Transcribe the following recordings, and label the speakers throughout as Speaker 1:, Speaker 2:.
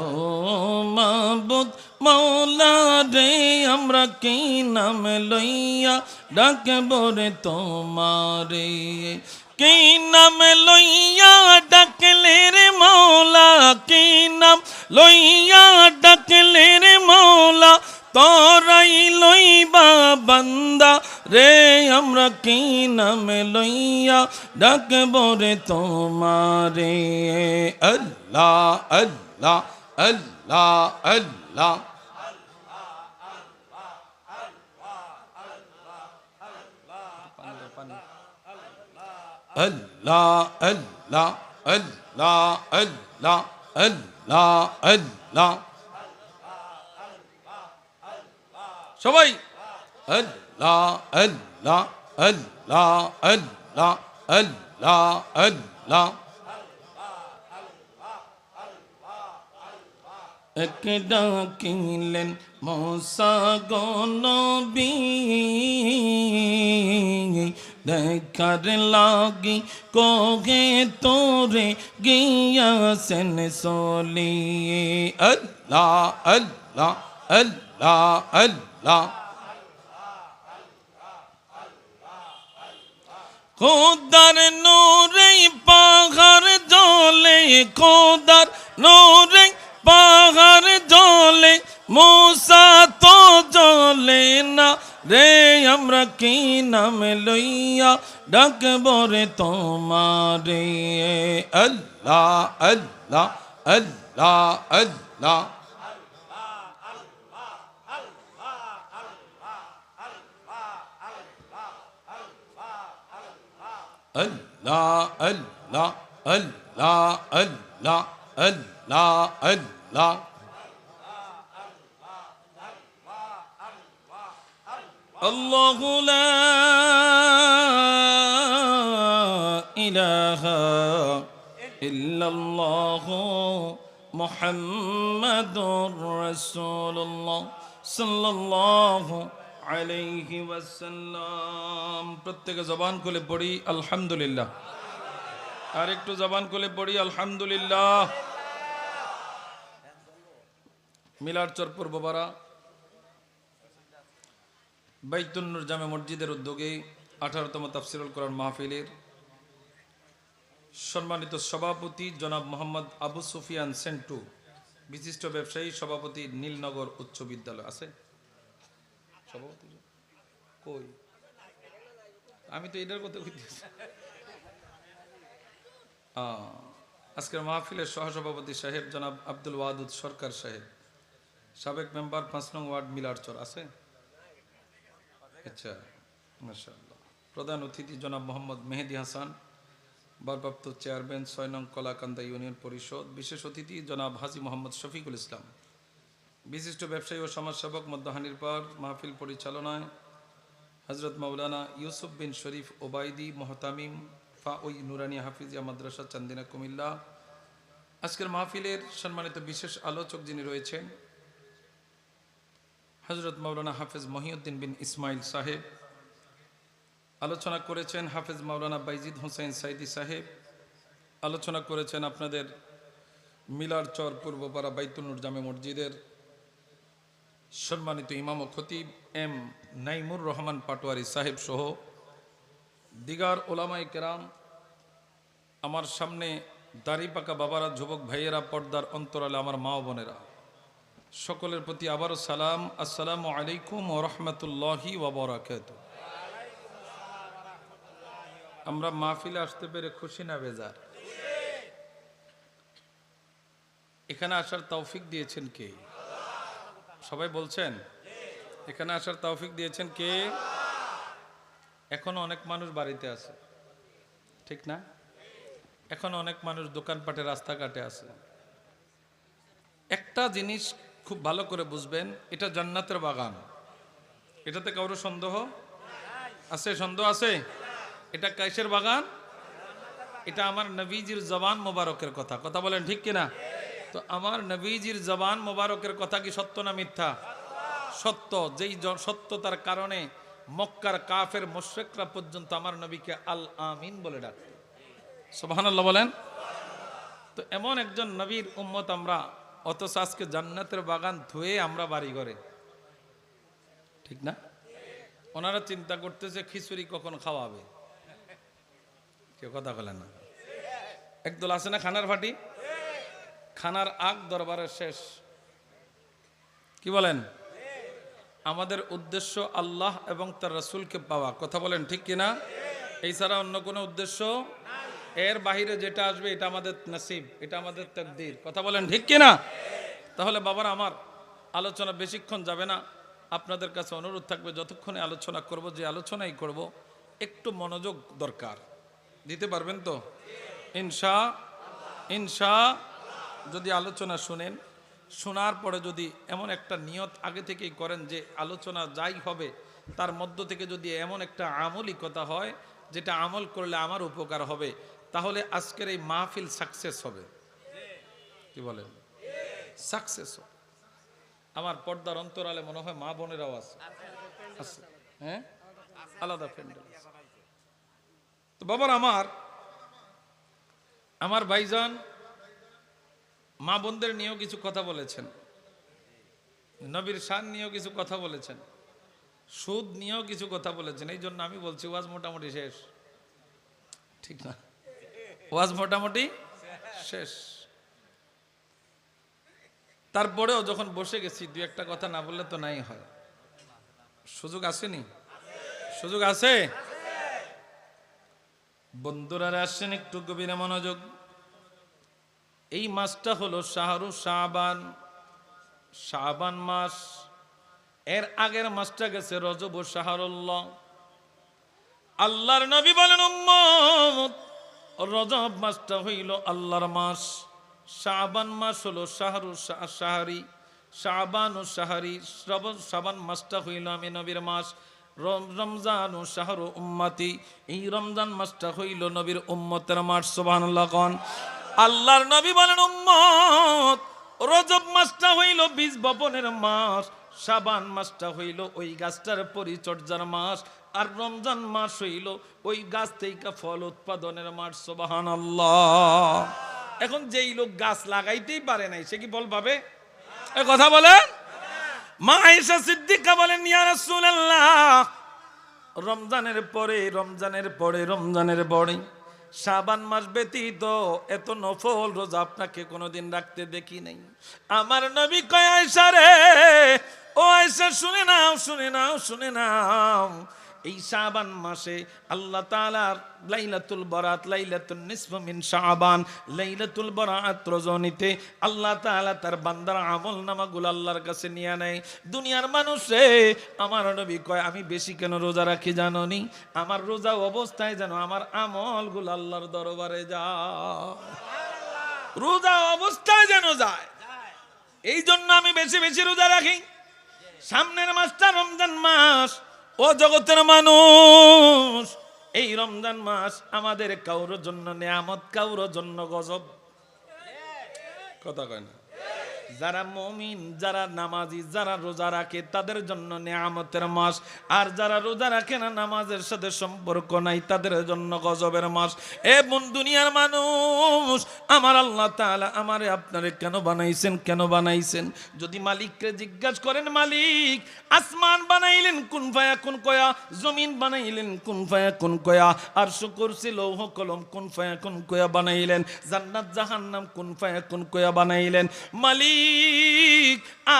Speaker 1: ও মাবুদ মৌলা রে আমরা কি নাম লইয়া ডাকব রে তোমারে কি নাম লইয়া ডাকলে রে মৌলা কি নাম লইয়া ডাকলে রে মৌলা তরাই লইবা বান্দা রে আমরা কি নাম লইয়া ডাকব রে তোমারে আল্লাহ আল্লাহ আল্লাহ আল্লাহ আল্লাহ আল্লাহ আল্লাহ আল্লাহ আল্লাহ আল্লাহ সবাই আল্লাহ আল্লাহ আল্লাহ আল্লাহ আল্লাহ আল্লাহ এক ডাকিলেন মশা গনবী। দেখার লাগি কোগে তোরে গিয়াছেন সলি আল্লাহ আল্লাহ আল্লাহ আল্লাহ। খোদার নূরে পাহাড় জলে খোদার নূরে باغر جولے موسیٰ تو جولینا رے أمر کینا ملویا ڈک بور تو الله الله الله الله الله الله الله الله الله আল্লাহ আল্লাহ الله لا إله إلا الله محمد رسول الله صلى الله عليه وسلم প্রত্যেকে জবান খুলে পড়ি আলহামদুলিল্লাহ আর একটু জবান খুলে পড়ি আলহামদুলিল্লাহ মিলার চর পূর্ববারা বাইতুন্নুর জামে মসজিদের উদ্যোগে আঠারোতম তাফসিরুল কোরআন মাহফিলের সম্মানিত সভাপতি জনাব মোহাম্মদ আবু সুফিয়ান সেন্টু, বিশিষ্ট ব্যবসায়ী সভাপতি নীলনগর উচ্চ বিদ্যালয়। আছে? সভাপতি? কই? আমি তো এটার কথা কইতেছি আজকের মাহফিলের সহসভাপতি সাহেব জনাব আব্দুল ওয়াদুদ সরকার সাহেব। সাবেক মেম্বার পাঁচ নং ওয়ার্ড মিলারচর আছে? আচ্ছা মাশাআল্লাহ। প্রধান অতিথি জনাব মোহাম্মদ মেহেদি হাসান, ভারপ্রাপ্ত চেয়ারম্যান ছয় নং কলাকান্দা ইউনিয়ন পরিষদ, বিশেষ অতিথি জনাব হাজি মোহাম্মদ শফিকুল ইসলাম। বিশিষ্ট ব্যবসায়ী ও সমাজসেবক মধ্যহানির পর মাহফিল পরিচালনায় হজরত মাওলানা ইউসুফ বিন শরীফ ওবায়দি মোহতামিম ফা ওই নুরানিয়া হাফিজিয়া মাদ্রাসা চান্দিনা কুমিল্লা। আজকের মাহফিলের সম্মানিত বিশেষ আলোচক যিনি রয়েছেন হজরত মাওলানা হাফেজ মহিউদ্দিন বিন ইসমাইল সাহেব, আলোচনা করেছেন হাফেজ মাওলানা বাইজিদ হোসেন সাইদি সাহেব, আলোচনা করেছেন আপনাদের মিলার চর পূর্বপাড়া বাইতুনুর জামে মসজিদের সম্মানিত ইমাম ও খতিব এম নাইমুর রহমান পাটোয়ারি সাহেব সহ দিগার ওলামাই কেরাম, আমার সামনে দাড়ি পাকা বাবারা, যুবক ভাইয়েরা, পর্দার অন্তরালে আমার মা বোনেরা। সকলের প্রতি আবারও সালাম। আসসালামু আলাইকুম ও রহমতুল্লাহি ওবরাকাত আমরা মাহফিলে আসতে পেরে খুশি না বেজার? এখানে আসার তৌফিক দিয়েছেন কে? সবাই বলছেন? এখানে আসার তৌফিক দিয়েছেন কে? এখনও অনেক মানুষ বাড়িতে আছে। ঠিক না? এখন অনেক মানুষ দোকানপাটে, রাস্তাঘাটে আছে। একটা জিনিস খুব ভালো করে বুঝবেন, এটা জান্নাতের বাগান। এটাতে কারও সন্দেহ? আছে সন্দেহ আছে? এটা কাইসের বাগান? এটা আমার নবীজির জবান মোবারকের কথা। কথা বলেন ঠিক কিনা? তো আমার নবীজির জবান মোবারকের কথা কি সত্য না মিথ্যা? সত্য। যেই সত্যতার কারণে মক্কার কাফের মোশেকরা পর্যন্ত আমার নবীকে আল আমিন বলে ডাকত। সোবাহান্লাহ বলেন। তো এমন একজন নবীর উম্মত আমরা অথচ আজকে জান্নাতের বাগান ধুয়ে আমরা বাড়ি করে ঠিক না? ওনারা চিন্তা করতেছে, খিচুড়ি কখন খাওয়াবে? কেউ কথা বলেন না। একদল আছে না খানার ফাটি খানার আগ দরবারের শেষ। কি বলেন? আমাদের উদ্দেশ্য আল্লাহ এবং তার রসুলকে পাওয়া। কথা বলেন ঠিক কিনা? এই ছাড়া অন্য কোনো উদ্দেশ্য? এর বাহিরে যেটা আসবে, এটা আমাদের নসিব, এটা আমাদের তকদির। কথা বলেন ঠিক কিনা? তাহলে বাবার, আমার আলোচনা বেশিক্ষণ যাবে না। আপনাদের কাছে অনুরোধ থাকবে, যতক্ষণে আলোচনা করব, যে আলোচনাই করব, একটু মনোযোগ দরকার। দিতে পারবেন তো? ইনশা ইনশা, যদি আলোচনা শুনেন, শোনার পরে যদি এমন একটা নিয়ত আগে থেকেই করেন যে আলোচনা যাই হবে, তার মধ্য থেকে যদি এমন একটা আমলি কথা হয়, যেটা আমল করলে আমার উপকার হবে তাহলে আজকের এই মাহফিল সাকসেস হবে। কি বলেন? সাকসেস হবে। আমার পর্দার অন্তরালে মনে হয় মা বোনেরাও আছে। আছে। হ্যাঁ? আলাদা প্যান্ডেল তো বাবার আমার আমার ভাইজান মা বোনদের নিয়েও কিছু কথা বলেছেন। নবীর শান নিয়েও কিছু কথা বলেছেন। সুদ নিয়েও কিছু কথা বলেছেন। এই জন্য আমি বলছি, ওয়াজ মোটামুটি শেষ। ঠিক না? ওয়াজ মোটামুটি শেষ। তারপরেও যখন বসে গেছি দু একটা কথা না বললে তো নাই হয়। সুযোগ আসেনি? সুযোগ আছে? বন্ধুরা আসছেন একটু গভীরে মনোযোগ। এই মাসটা হলো শাহরু শাহবান শাহবান মাস, এর আগের মাসটা গেছে রজব ও শাহরুল্লাহ। আল্লাহর নবী বলেন, উম্মত রজব মাসটা হইল আল্লাহর মাস। শাহবান মাস হলো শাহরু শাহরি। শাহবান ও শাহরি শ্রবণ, শাবান মাসটা হইল আমি নবীর মাস। রমজান ও শাহরু উম্মাতি। এই রমজান মাসটা হইল নবীর উম্মতের মাস, সুবহানাল্লাহ কন। আল্লাহর নবী বলেন, উম্মত, রজব মাসটা হইল বীজ বপনের মাস। শাবান মাসটা হইল ওই গাছটার পরিচর্যার মাস। আর রমজান মাস হইল, ওই গাছ থেকে ফল উৎপাদনের মাস সোবাহান এখন যেই লোক গাছ লাগাইতেই পারে নাই, সে কি বল পাবে? এ কথা বলেন? মা আয়েশা সিদ্দিকা বলেন, ইয়া রাসূলুল্লাহ, রমজানের পরে রমজানের পরে রমজানের পরে শাবান মাস ব্যতীত এত নফল রোজা আপনাকে কোনোদিন রাখতে দেখি নাই। আমার নবী কয় আয়সা রে, ও আয়সা শুনে নাও শুনে নাও শুনে নাও এই শাবান মাসে আল্লাহ তাআলার লাইলাতুল বরাত লাইলাতুল নিসফ মিন শাবান, লাইলাতুল বরাত রজনীতে আল্লাহ তাআলা তার বান্দার আমল নামাগুলো আল্লাহর কাছে নিয়ে নেয়। দুনিয়ার মানুষে আমার নবী কয়, আমি বেশি কেন রোজা রাখি জাননি? আমার রোজা অবস্থায় যেন আমার আমলগুলো আল্লাহর দরবারে যা রোজা অবস্থায় যেন যায়। এই জন্য আমি বেশি বেশি রোজা রাখি। সামনের মাসটা রমজান মাস ও জগতের মানুষ, এই রমজান মাস আমাদের কাউর জন্য নিয়ামত কাউর জন্য গজব। কথা কয় না। যারা মমিন, যারা নামাজি, যারা রোজা রাখে, তাদের জন্য নেয়ামতের মাস। আর যারা রোজা রাখে না, নামাজের সাথে সম্পর্ক নাই, তাদের জন্য গজবের মাস। এ বোন দুনিয়ার মানুষ, আমার আল্লাহ তাআলা আমারে আপনারে কেন বানাইছেন কেন বানাইছেন? যদি মালিককে জিজ্ঞাসা করেন, মালিক, আসমান বানাইলেন কোন ফায়া, কোন কয়া? জমিন বানাইলেন কোন ফায়া, কোন কয়া? আর শুকুর লৌহ কলম কোন ফায়া, কোন কয়া বানাইলেন? জান্নাত, জাহান্নাম কোন ফায়া, কোন কয়া বানাইলেন? মালিক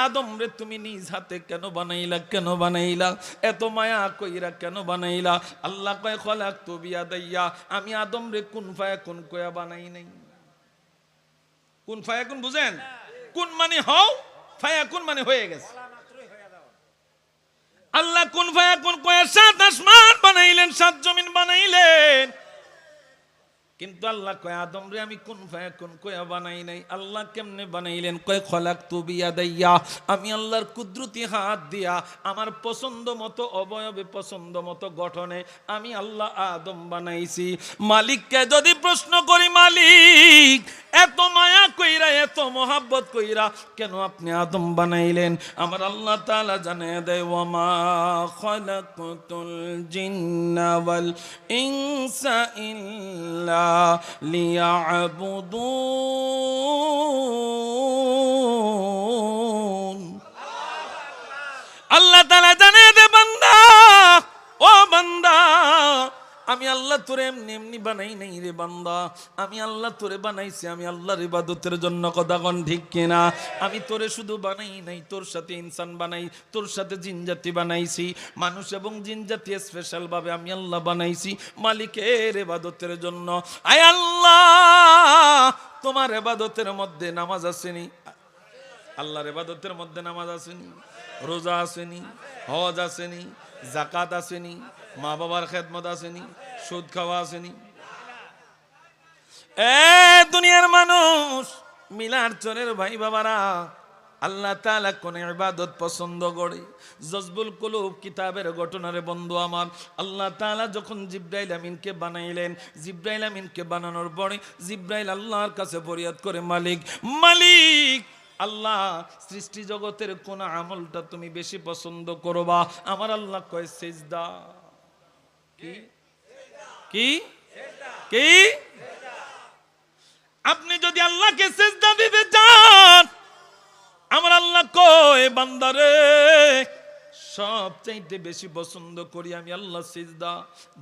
Speaker 1: আদম রে, তুমি নিজ হাতে কেন বানাইলা কেন বানাইলা? এত মায়া কইরা কেন বানাইলা? আল্লাহ কয়, খলাক তো বিয়া দাইয়া আমি আদম রে, কোন ফায়া কোন কয়া বানাই নাই। কোন ফায়া কোন বুঝেন? কোন মানে হও, ফায়া কোন মানে হয়ে গেছে। আল্লাহ কোন ফায়া কোন কয়া, সাত আসমান বানাইলেন, সাত জমিন বানাইলেন। কিন্তু আল্লাহ কয়, আদম রে, আমি কোন ফায়া কোন কয়া বানাই নাই? আল্লাহ কেমনে বানাইলেন? কয় খলাক তু বিয়া দাইয়া আমি আল্লাহর কুদরতি হাত দিয়া, আমার পছন্দ মতো, অবয়বে পছন্দ মতো গঠনে আমি আল্লাহ আদম বানাইছি। মালিককে যদি প্রশ্ন করি, মালিক, এত মায়া কইরা, এত মোহাব্বত কইরা, কেন আপনি আদম বানাইলেন? আমার আল্লাহ তাআলা জানে দেয়, ওয়ামা খালাকুতুল জিন্না ওয়াল ইনসা ইল্লা লিয়াবুদুন। আল্লাহ তালা জানে দে বান্দা ও বান্দা আমি আল্লাহ তোরে এমনি এমনি বানাই নাই রে বান্দা। আমি আল্লাহ তোরে বানাইছি, আমি আল্লাহর ইবাদতের জন্য কন ঠিক কিনা? আমি তোরে শুধু বানাই নাই, তোর সাথে ইনসান বানাই, তোর সাথে জিনজাতি বানাইছি। মানুষ এবং জিনজাতি স্পেশাল ভাবে আমি আল্লাহ বানাইছি মালিকের ইবাদতের জন্য। আয় আল্লাহ, তোমার ইবাদতের মধ্যে নামাজ আসেনি। আল্লাহর ইবাদতের মধ্যে নামাজ আসেনি, রোজা আসেনি, হজ আসেনি জাকাত আসেনি মা বাবার খেদমত আসেনি, সুদ খাওয়া আসেনি। এ দুনিয়ার মানুষ, মিলার চরের ভাই বাবারা, আল্লাহ তাআলা কোন ইবাদত পছন্দ করে। জজবুল কুলুব কিতাবের ঘটনারে বন্ধু আমার। আল্লাহ তালা যখন জিব্রাইল আমিনকে বানাইলেন, জিব্রাইল আমিনকে বানানোর পরে জিব্রাইল আল্লাহর কাছে ফরিয়াদ করে, মালিক মালিক, আল্লাহ, সৃষ্টি জগতের কোন আমলটা তুমি বেশি পছন্দ করবা? আমার আল্লাহ কয়, সেজদা। আপনি যদি আল্লাহকে সেজদা দিতে চান, আমার আল্লাহ কয় বান্দারে সবচাইতে বেশি পছন্দ করি আমি আল্লাহ সিজদা।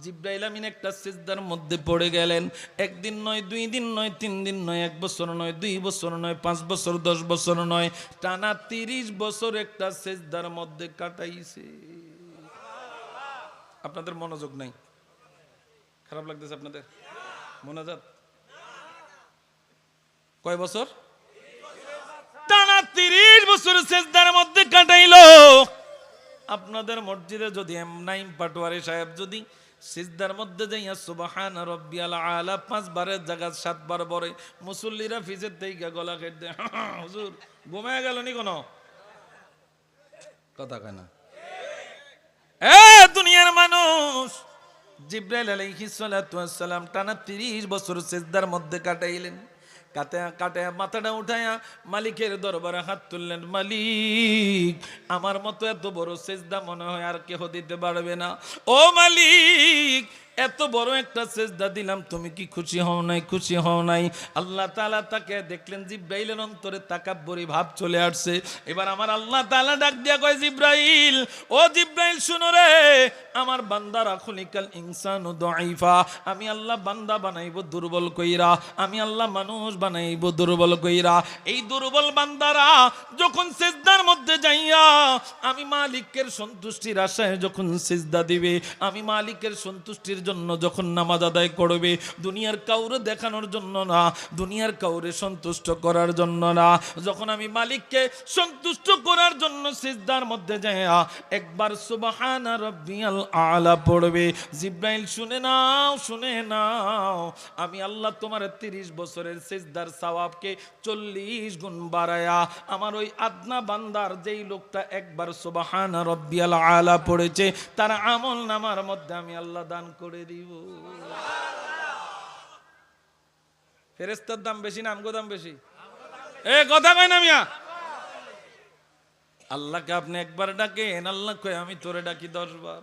Speaker 1: জিব্রাইল আমিন একটা সিজদার মধ্যে পড়ে গেলেন। একদিন নয়, দুই দিন নয়, তিন দিন নয়, এক বছর নয়, দুই বছর নয়, পাঁচ বছর, দশ বছর নয়, টানা তিরিশ বছর একটা সেজদার মধ্যে কাটাইছে। আপনাদের মনোযোগ নাই। খারাপ লাগতেছে আপনাদের? মনোজাত? কয় বছর? টানা তিরিশ বছর সেজদার মধ্যে কাটাইলো। আপনাদের মসজিদে যদি এম নাইম পাটোয়ারি সাহেব যদি সিজদার মধ্যে যাইয়া সুবাহান রব্বিয়াল আলা পাঁচবারের জায়গা সাতবার বরে মুসল্লিরা ফিজের থেকে গলা কেটে হুজুর, ঘুমায় গেল নি কোনো? কথা কয় না। এ দুনিয়ার মানুষ। জিব্রাইল আলাইহিস সালাতু ওয়াসসালাম টানা 30 বছর সেজদার মধ্যে কাটাইলেন। কাটায় মাথাটা উঠায়া মালিকের দরবারে হাত তুললেন, মালিক, আমার মতো এত বড় সেজদা মনে হয় আর কেহ দিতে পারবে না। ও মালিক এত বড় একটা সেজদা দিলাম, তুমি কি খুশি হও নাই, খুশি হও নাই? আল্লাহ তাআলা তাকে দেখলেন, জিব্রাইলের অন্তরে তাকাব্বরি ভাব চলে আসছে। এবার আমার আল্লাহ তাআলা ডাক দিয়া কয়, জিব্রাইল, ও জিব্রাইল, শুনো রে, আমার বান্দারা খুলিকাল ইনসানু দাইফা আমি আল্লাহ বান্দা বানাইব দুর্বল কইরা, আমি আল্লাহ মানুষ বানাইব দুর্বল কইরা। এই দুর্বল বান্দারা যখন সিজদার মধ্যে যাইয়া, আমি মালিকের সন্তুষ্টির আশায় যখন সিজদা দিবে, আমি মালিকের সন্তুষ্টির জন্য যখন নামাজ আদায় করবে, দুনিয়ার কাউরে দেখানোর জন্য না, দুনিয়ার কাউরে সন্তুষ্ট করার জন্য না। যখন আমি মালিককে সন্তুষ্ট করার জন্য সিজদার মধ্যে যাইয়া একবার সুবহানা রব্বিয়াল আলা পড়বে, জিব্রাইল শুনে নাও শুনে নাও, আমি আল্লাহ তোমার তিরিশ বছরের সিজদার সওয়াবকে চল্লিশ গুণ বাড়ায়া, আমার ওই আদনা বান্দার যেই লোকটা একবার সুবহানা রব্বিয়াল আলা পড়েছে, তার আমল নামার মধ্যে আমি আল্লাহ দান করে দিব। ফেরেস্তার দাম বেশি না আমগো দাম বেশি? এ কথা কয় না মিয়া। আল্লাহকে আপনি একবার ডাকেন আল্লাহ কয় আমি তোরে ডাকি দশ বার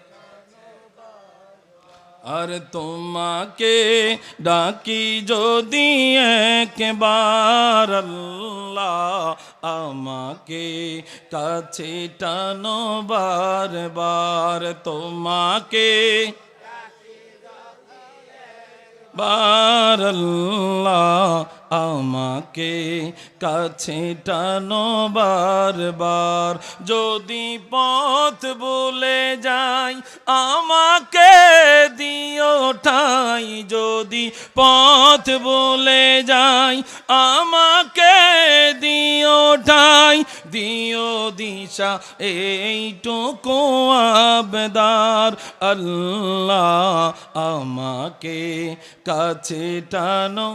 Speaker 1: আর তোমাকে ডাকি যদি একবার আল্লাহ আমাকে কাছে টানো বারবার, তোমাকে বার আমাকে কাছে টানো বারবার। যদি পথ বলে যাই আমাকে দিও ঠাই যদি পথ বলে যাই, আমাকে দিও ঠাই, দিও দিশা, এইটুকু আবদার। আল্লাহ আমাকে কাছে টানো।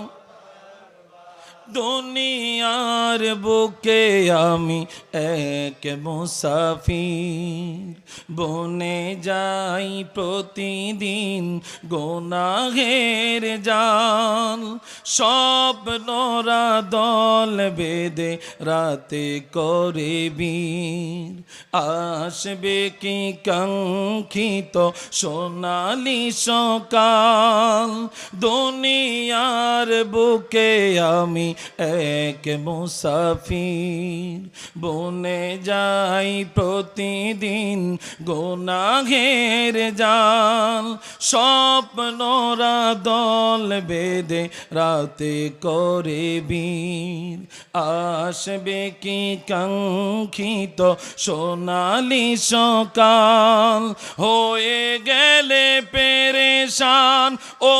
Speaker 1: দুনিয়ার বুকে আমি এক মুসাফির। বনে যাই প্রতিদিন গোনাহের জাল। স্বপ্নরা দল বেদে রাতে করে বীর। আসবে কি কাঙ্ক্ষিত সোনালি সকাল? দুনিয়ার বুকে আমি এক মুসাফির। বনে যাই প্রতিদিন গোনাঘের জাল। স্বপ্নরা দল বেদে রাতে করে বীর। আসবে কি কাঙ্ক্ষিত সোনালি সকাল? হয়ে গেলে পেরেশান। ও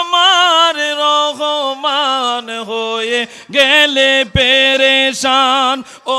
Speaker 1: আমার রহমান, হয়ে গেলে পেরেশান। ও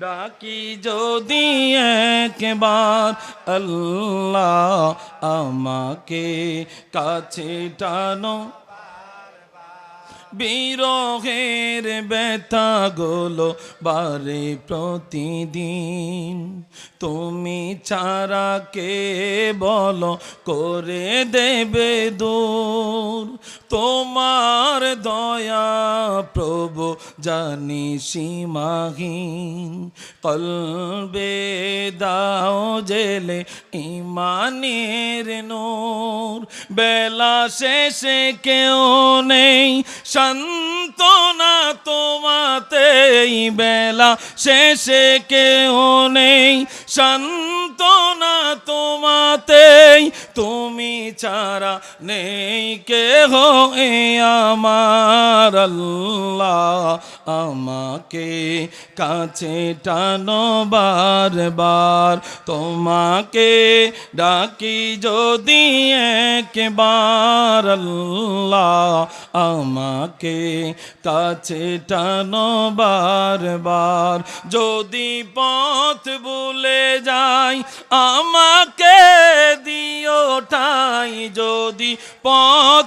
Speaker 1: ডাকি যদি একবার আল্লাহ আমাকে কাছে টানো। বিরহের ব্যথা গোলো বারে প্রতিদিন। তুমি ছাড়া কে বলো করে দেবে দূর? তোমার দয়া প্রভু জানি সীমাহীন। কলবে দাও জেলে ইমানের নূর। বেলা শেষে কেউ নেই, সান্ত্বনা তোমাতেই। বেলা শেষে কেউ নেই সান্ত্বনা তোমাতেই, তুমি ছাড়া নেই কে এ আমার আল্লাহ। আমাকে কাছে টানো বারবার, তোমাকে ডাকি যদি একবার আল্লাহ। আমাকে কাছে টানো বারবার, যদি পথ ভুলে যাই আমাকে দিও ঠাই যদি পথ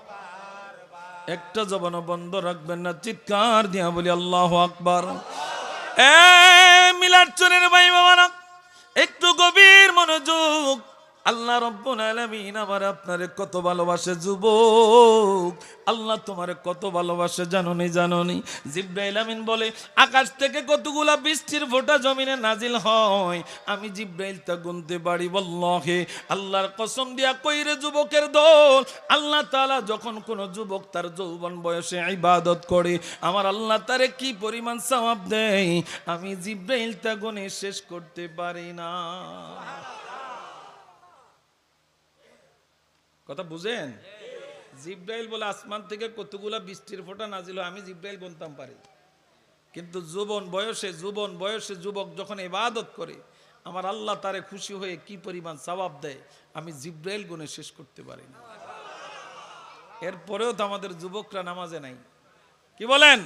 Speaker 1: একটা জবানো বন্ধ রাখবেন না, চিৎকার দিয়া বলি, আল্লাহ আকবার। মিলার চোরের ভাই বাবা একটু গভীর মনোযোগ আল্লাহ রব্বুল আলামিন আমার আপনারে কত ভালোবাসে, যুবক। আল্লাহ তোমারে কত ভালোবাসে, জাননি জাননি। জিব্রাইল আমিন বলে, আকাশ থেকে কতগুলা বৃষ্টির ফোঁটা জমিনে নাজিল হয়। আমি জিব্রাইল তা গুনতে পারি, বল্লহে। আল্লাহর কসম দিয়া কইরে যুবকের দল? আল্লাহ তাআলা যখন কোন যুবক তার যৌবন বয়সে ইবাদত করে, আমার আল্লাহ তারে কি পরিমাণ সওয়াব দেয়? আমি জিব্রাইল তা গুনে শেষ করতে পারি না। কথা বুঝেন? জিব্রাইল বলে আসমান থেকে কতগুলা বৃষ্টির ফোঁটা নাজিল আমি জিব্রাইল গুনতাম পারি। কিন্তু যুবন বয়সে যুবন বয়সে যুবক যখন ইবাদত করে, আমার আল্লাহ তারে খুশি হয়ে কি পরিমাণ সওয়াব দেয়, আমি জিব্রাইল গুনে শেষ করতে পারি না। এরপরেও তো আমাদের যুবকরা নামাজে নাই। কি বলেন?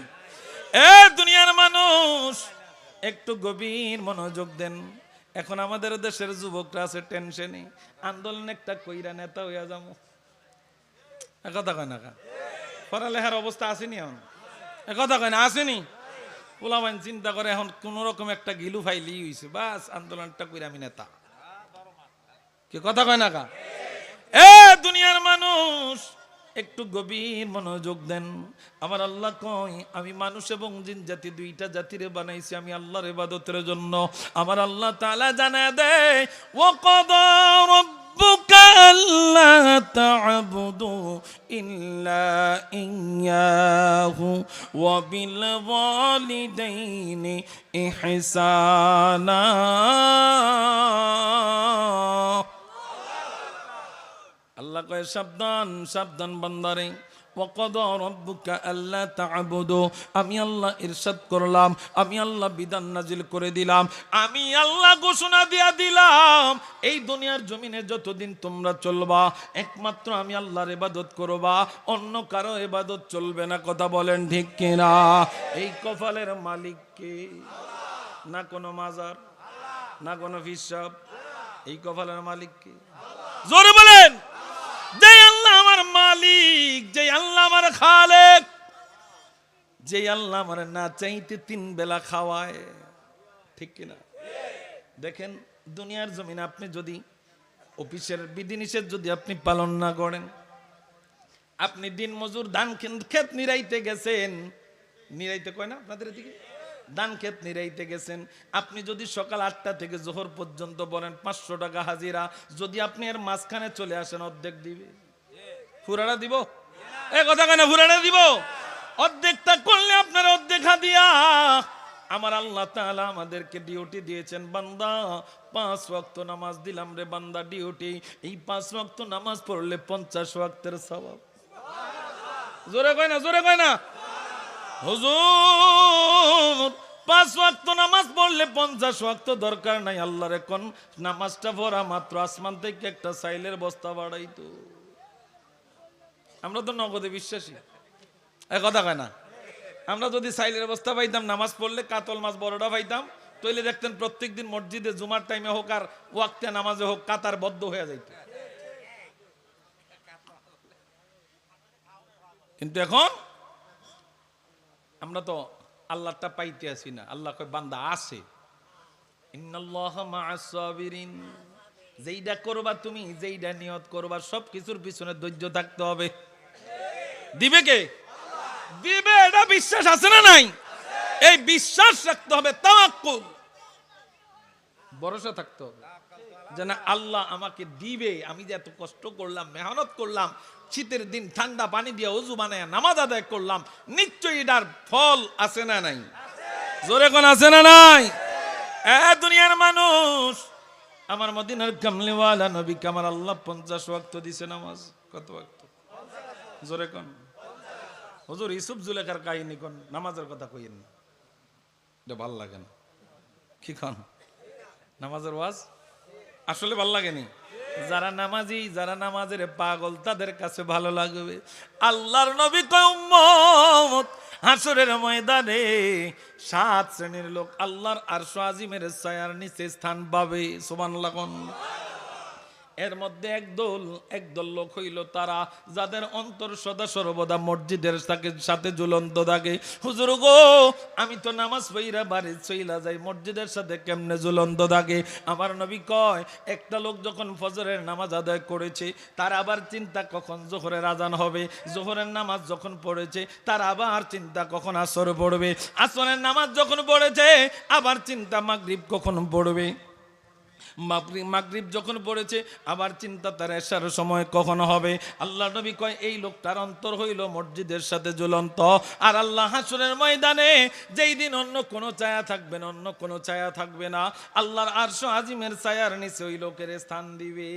Speaker 1: এ দুনিয়ার মানুষ, একটু গভীর মনোযোগ দেন। এখন আমাদের দেশের যুবকরা আছে টেনশনে আন্দোলন একটা কইরা নেতা হইয়া যাব। এ কথা কয় না পড়ালেখার অবস্থা আসেনি এখন? এ কথা কয় না, আসেনি? পোলাবাইন চিন্তা করে এখন কোন রকম একটা গিলু ফাইলি হইছে। বাস, আন্দোলনটা কইরা আমি নেতা। কি কথা কয় না কা এ দুনিয়ার মানুষ একটু গভীর মনোযোগ দেন আমার আল্লাহ কয় আমি মানুষ এবং জিন জাতি দুইটা জাতিরে বানাইছি আমি আল্লাহর ইবাদতের জন্য আমার আল্লাহ তাআলা জানা দেয় ও কদ ربك ألا تعبدوا إلا إياه وبالوالدين إحسانا আল্লাহ কয় সাবধান সাবধান বান্দারে। আমি আল্লাহ ইরশাদ করলাম, আমি আল্লাহ বিধান নাজিল করে দিলাম, আমি আল্লাহ ঘোষণা দিয়া দিলাম। এই দুনিয়ার জমিনে যতদিন তোমরা চলবা, একমাত্র আমি আল্লাহর ইবাদত করবা, অন্য কারও ইবাদত চলবে না, কথা বলেন ঠিক কিনা? এই কপালের মালিক কে? না কোনো মাজার, না কোনো ফিসাব এই কপালের মালিক কে? জোরে বলেন যে আল্লাহ আমার মালিক যে আল্লাহ আমার খালেক যে আল্লাহ আমার না চাইতে তিন বেলা খাওয়ায়। ঠিক কিনা দেখেন, দুনিয়ার জমিনে আপনি যদি অফিসের বিধিনিষেধ যদি আপনি পালন না করেন, আপনি দিন মজুর ধান ক্ষেত- নিরাইতে গেছেন। নিরাইতে কয় না আপনাদের এদিকে? ধান ক্ষেত নিরাইতে গেছেন। আপনি যদি সকাল আটটা থেকে জোহর পর্যন্ত বলেন পাঁচশো টাকা হাজিরা, যদি আপনি এর মাঝখানে চলে আসেন অর্ধেক দিবে। ফুরাটা দিব? এ কথা কেন ফুরাটা দিব? অর্ধেকটা করলে আপনার অর্ধেক দিয়া আমার আল্লাহ তাআলা আমাদেরকে ডিউটি দিয়েছেন, বান্দা, পাঁচ ওয়াক্ত নামাজ দিলাম রে বান্দা ডিউটি এই পাঁচ ওয়াক্ত নামাজ পড়লে পঞ্চাশ ওয়াক্তের স্বভাব জোরে কয় না, জোরে কয় না? হুজুর, পাঁচ ওয়াক্ত নামাজ পড়লে পঞ্চাশ ওয়াক্ত দরকার নাই, আল্লাহর এখন নামাজটা পড়া মাত্র, আসমান থেকে একটা সাইলের বস্তা বাড়াইতো। আমরা তো নগদে বিশ্বাসী। এ কথা কয় না। আমরা যদি সাইলের অবস্থা পাইতাম, নামাজ পড়লে কাতল মাছ বড়টা পাইতাম তৈলে দেখতেন প্রত্যেক দিন মসজিদে জুমার টাইমে হোক আর ওয়াক্তে নামাজে হোক, কাতার বদ্ধ হয়ে যাইত। কিন্তু এখন আমরা তো আল্লাহটা পাইতে আসি না। আল্লাহ বান্দা আছে। যেইটা করবা তুমি যেইটা নিয়ত করবা সব কিছুর পিছনে ধৈর্য থাকতে হবে। দিবে কে? দিবে, এটা বিশ্বাস আছে না নাই? এই বিশ্বাস রাখতে হবে, তাওয়াক্কুল। ভরসা থাকতে হবে। যে না আল্লাহ আমাকে দিবে, আমি যে এত কষ্ট করলাম, মেহনত করলাম, শীতের দিন ঠান্ডা পানি দিয়ে অজু বানায় নামাজ আদায় করলাম, নিশ্চয়ই এটার ফল আছে না নাই? জোরে কোন আছে না নাই? এ দুনিয়ার মানুষ, আমার মদিনার কামলিওয়ালা নবী কামার আল্লাহ পঞ্চাশ ওয়াক্ত দিছে নামাজ। কত ওয়াক্ত? জোরে কোন? হুজুর ইসুফ জুলেখার কাহিনী কোন? নামাজের কথা কইেন এটা ভালো লাগে না। কি খান নামাজের ওয়াজ? আসলে ভালো লাগেনি। যারা নামাজি, যারা নামাজের পাগল, তাদের কাছে ভালো লাগবে। আল্লাহর নবী কয়, উম্মত হাসরের ময়দানে সাত শ্রেণির লোক আল্লাহর আরশ আজিমের ছায়ার নিচে স্থান পাবে। সুবহানাল্লাহ কোন? এর মধ্যে একদল একদল লোক হইল তারা, যাদের অন্তর সদা সর্বদা মসজিদের সাথে- ঝুলন্ত থাকে। হুজুর গো, আমি তো নামাজ পইরা বাড়ি চইলা যাই, মসজিদের সাথে কেমনে ঝুলন্ত থাকে? আমার নবী কয়, একটা লোক যখন ফজরের নামাজ আদায় করেছে, তার আবার চিন্তা কখন জোহরের আজান হবে? জোহরের নামাজ যখন পড়েছে, তার আবার চিন্তা কখন আসর পড়বে? আসরের নামাজ যখন পড়েছে, আবার চিন্তা মাগরিব কখন পড়বে? মাগরিব যখন পড়েছে আবার চিন্তা তার এসার সময় কখন হবে? আল্লাহ নবী কয় এই লোকটার অন্তর হইল মসজিদের সাথে জ্বলন্ত আর আল্লাহ হাসুরের ময়দানে যেই দিন অন্য কোনো ছায়া থাকবে না অন্য কোনো ছায়া থাকবে না আল্লাহর আরশ আজিমের ছায়ার নিচে ওই লোকের স্থান দিবে।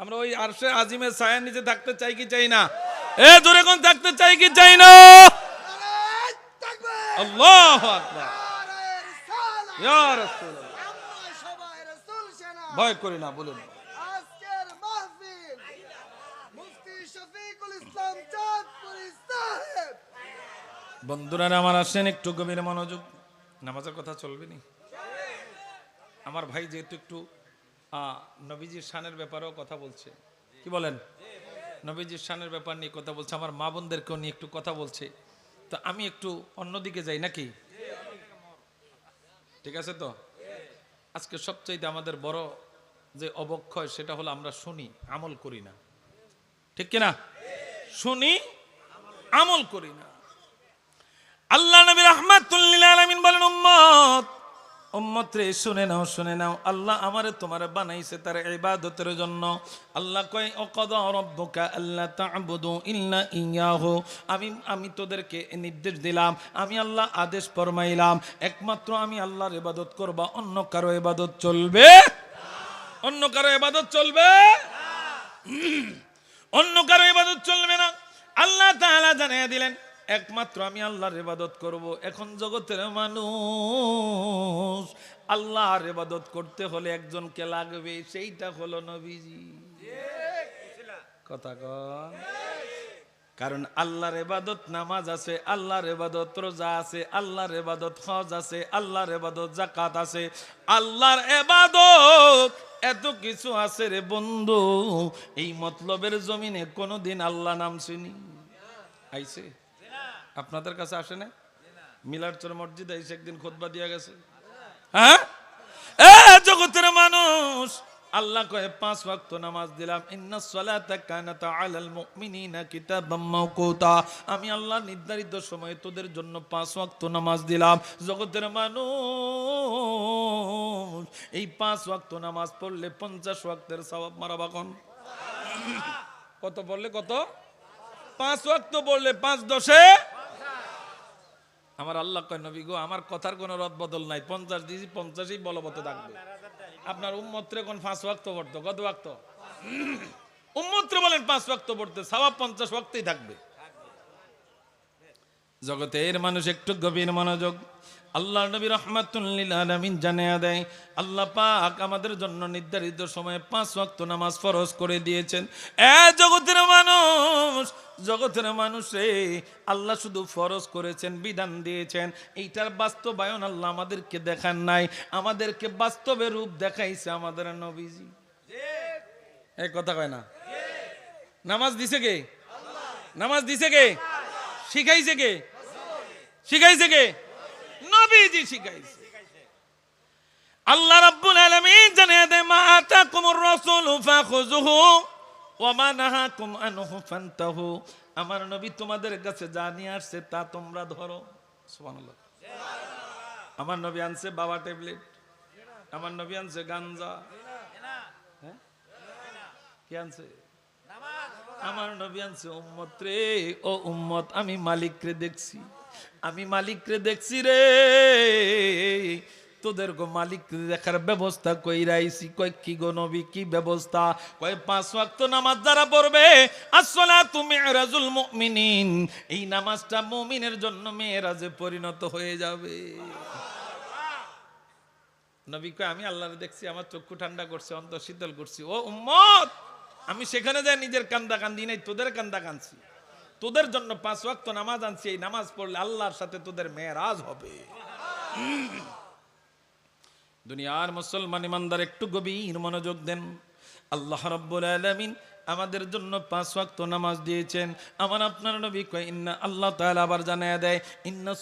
Speaker 1: আমরা ওই আরশে আজিমের ছায়ার নিচে থাকতে চাই কি চাই না? এ দূরে কোন থাকতে চাই কি চাই না? আল্লাহ আকবার। ইয়া রাসূলুল্লাহ। ভয় করি না বলুন
Speaker 2: আজকের মাহফিল মুফতি শফিকুল ইসলাম চাঁদপুরি সাহেব
Speaker 1: বন্ধুরা আমার আসেন একটু গভীর মনোযোগ। নামাজের কথা চলবে নি আমার ভাই যেহেতু একটু আহ, নবীজির শানের ব্যাপারেও কথা বলছে। কি বলেন? নবীজির শানের ব্যাপার নিয়ে কথা বলছে আমার মা বোনদেরকেও নিয়ে একটু কথা বলছে। তো আমি একটু অন্যদিকে যাই নাকি? ঠিক আছে তো? আজকে সবচাইতে আমাদের বড় যে অবক্ষয়, সেটা হলো আমরা শুনি, আমল করি না। ঠিক কিনা? শুনি, আমল করি না। আল্লাহ নবী রহমাতুল্লিল আলামিন বলেন, উম্মত উম্মত রে শুনে নাও শুনে নাও। আল্লাহ আমারে তোমারে বানাইছে তার ইবাদতের জন্য। আল্লাহ কয়, অকদা রব্বুকা আল্লাহ তা'বুদু ইল্লা ইয়াহু। আমি আমি তোদেরকে নির্দেশ দিলাম, আমি আল্লাহ আদেশ ফরমাইলাম, একমাত্র আমি আল্লাহর ইবাদত করবা, অন্য কারও ইবাদত চলবে? অন্য কারও ইবাদত চলবে? অন্য কারও ইবাদত চলবে না। আল্লাহ তাআলা জানিয়ে দিলেন একমাত্র আমি আল্লাহর ইবাদত করব। এখন জগতের মানুষ আল্লাহর ইবাদত করতে হলে একজনকে লাগবে, সেইটা হলো নবীজি। কথা কন। কারণ আল্লাহর ইবাদত নামাজ আছে, আল্লাহর ইবাদত রোজা আছে, আল্লাহর ইবাদত হজ আছে, আল্লাহর ইবাদত জাকাত আছে। আল্লাহর ইবাদত এত কিছু আছে রে বন্ধু, এই মতলবের জমিনে কোনোদিন আল্লাহ নাম শুনি আইছে? আপনাদের কাছে আসে না মিলার চর মসজিদ আইসে একদিন খোদবা দিয়া গেছে। হ্যাঁ? এ জগতের মানুষ। আল্লাহ কয়ে পাঁচ ওয়াক্ত নামাজ দিলাম। ইন্না সালাতা কানাত আলাল মুমিনিনা কিতাবাম মাওকুতা। আমি আল্লাহ নির্ধারিত সময়ে তোদের জন্য পাঁচ ওয়াক্ত নামাজ দিলাম। জগতের মানুষ এই পাঁচ ওয়াক্ত নামাজ পড়লে পঞ্চাশ ওয়াক্তের সওয়াব মারাবা কোন কত পড়লে কত? পাঁচ ওয়াক্ত পড়লে পাঁচ দশে আমার আল্লাহ কয়, নবী গো, আমার কথার কোনো রদ বদল নাই। পঞ্চাশ দিয়েছি পঞ্চাশই বলবত থাকবে। আপনার উম্মত্রে কোন পাঁচ ওয়াক্ত পড়তো? কত ওয়াক্ত? উম্মত্রে বলেন পাঁচ ওয়াক্ত পড়তে সাবা পঞ্চাশ ওয়াক্তেই থাকবে। জগতের মানুষ একটু গভীর মনোযোগ আল্লাহ নবী রহমাতুল্লিল আলামিন জানিয়া দেয়, আল্লাহ পাক আমাদের জন্য নির্ধারিত সময়ে পাঁচ ওয়াক্ত নামাজ ফরজ করে দিয়েছেন। এ জগতের মানুষ জগতের মানুষ আল্লাহ শুধু ফরজ করেছেন, বিধান দিয়েছেন। এইটার বাস্তবায়ন আল্লাহ আমাদেরকে দেখান নাই, আমাদেরকে বাস্তবে রূপ দেখাইছে আমাদের নবীজি। এই কথা কয় না। নামাজ দিছে কে? নামাজ দিছে কে? শিখাইছে কে? শিখাইছে কে? নবীজি শিখাইছে আল্লাহ রাব্বুল আলামিন জানিয়ে দেয় মা আতাকুমুর ফাখুযুহু ওয়া মা নাহাকুম আনহু ফান্তাহু। আমার নবী তোমাদের কাছে যা নিয়ে আসছে তা তোমরা ধরো। সুবহানাল্লাহ। আমার নবী আনছে বাবা ট্যাবলেট। আমার নবী আনছে গাঞ্জা। হ্যাঁ? কি আনছে? আমার নবী আনছে উম্মত রে। ও উম্মত, আমি মালিক রে দেখছি। আমি মালিক রে দেখছি রে। তোদের গো মালিক দেখার ব্যবস্থা কই রাইছি কয়, কি গো নবী, কি ব্যবস্থা? কয়, পাঁচ ওয়াক্ত নামাজ যারা পড়বে আসসালা তুমি রাজুল মুমিনিন। এই নামাজটা মুমিনের জন্য মেয়েরাজে পরিণত হয়ে যাবে। নবী কয়, আমি আল্লাহরে দেখছি, আমার চক্ষু ঠান্ডা করছে, অন্তর শীতল করছি। ও উম্মত, আমি সেখানে যাই, নিজের কান্দা কান্দি নাই, তোদের কান্দা কানছি তোদের জন্য পাঁচ ওয়াক্ত নামাজ আনছি, এই নামাজ পড়লে আল্লাহর সাথে তোদের মেয়েরাজ হবে। দুনিয়ার মুসলমান ইমানদার, একটু গভীর মনোযোগ দেন। আল্লাহ রব্বুল আলামিন আমাদের জন্য পাঁচ ওয়াক্ত নামাজ দিয়েছেন। আমার আপনার নবী কয়, ইন্না আল্লাহ তাআলা আবার জানায় দেয়, ইন্না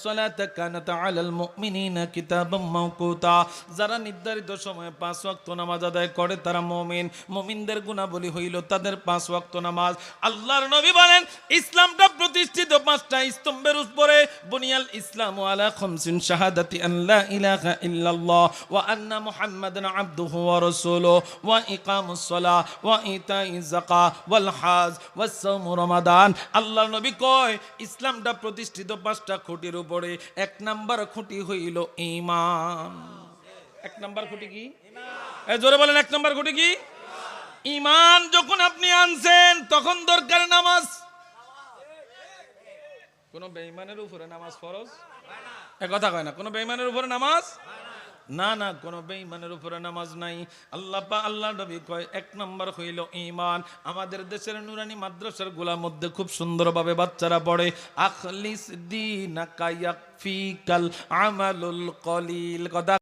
Speaker 1: কানাত আলাল মুমিনিনা কিতাবাম মাওকুতা। যারা নির্ধারিত সময়ে পাঁচ ওয়াক্ত নামাজ আদায় করে তারা মুমিন। মুমিনদের গুণাবলী হইল তাদের পাঁচ ওয়াক্ত নামাজ। আল্লাহর নবী বলেন, ইসলামটা প্রতিষ্ঠিত পাঁচটা স্তম্ভের উপরে, বুনিয়াল ইসলাম আলা খামসিন শাহাদাতি আন লা ইলাহা ইল্লাল্লাহ, ওয়া আন্না মুহাম্মাদান আবদুহু ওয়া রাসূলুহু, ওয়া ইকামুস সালাহ, ওয়া আল্লাহর নবী কয়, ইসলামটা প্রতিষ্ঠিত পাঁচটা খুঁটির উপরে, এক নাম্বার খুঁটি হইল ঈমান। এক নাম্বার খুঁটি কি? জোরে বলেন, এক নাম্বার খুঁটি কি? ঈমান যখন আপনি আনছেন, তখন দরকার নামাজ। কোন বেঈমানের উপরে নামাজ ফরজ? এ কথা কয় না, কোন বেঈমানের উপরে নামাজ? না না, কোন বেঈমানের উপরে নামাজ নাই। আল্লাহ পা আল্লাহ নবী কয়, এক নম্বর হইল ইমান আমাদের দেশের নুরানি মাদ্রাসারগুলার মধ্যে খুব সুন্দরভাবে বাচ্চারা পড়ে। আখলিস দিনাকা ইয়াকফিকাল আমালুল কলিল। কথা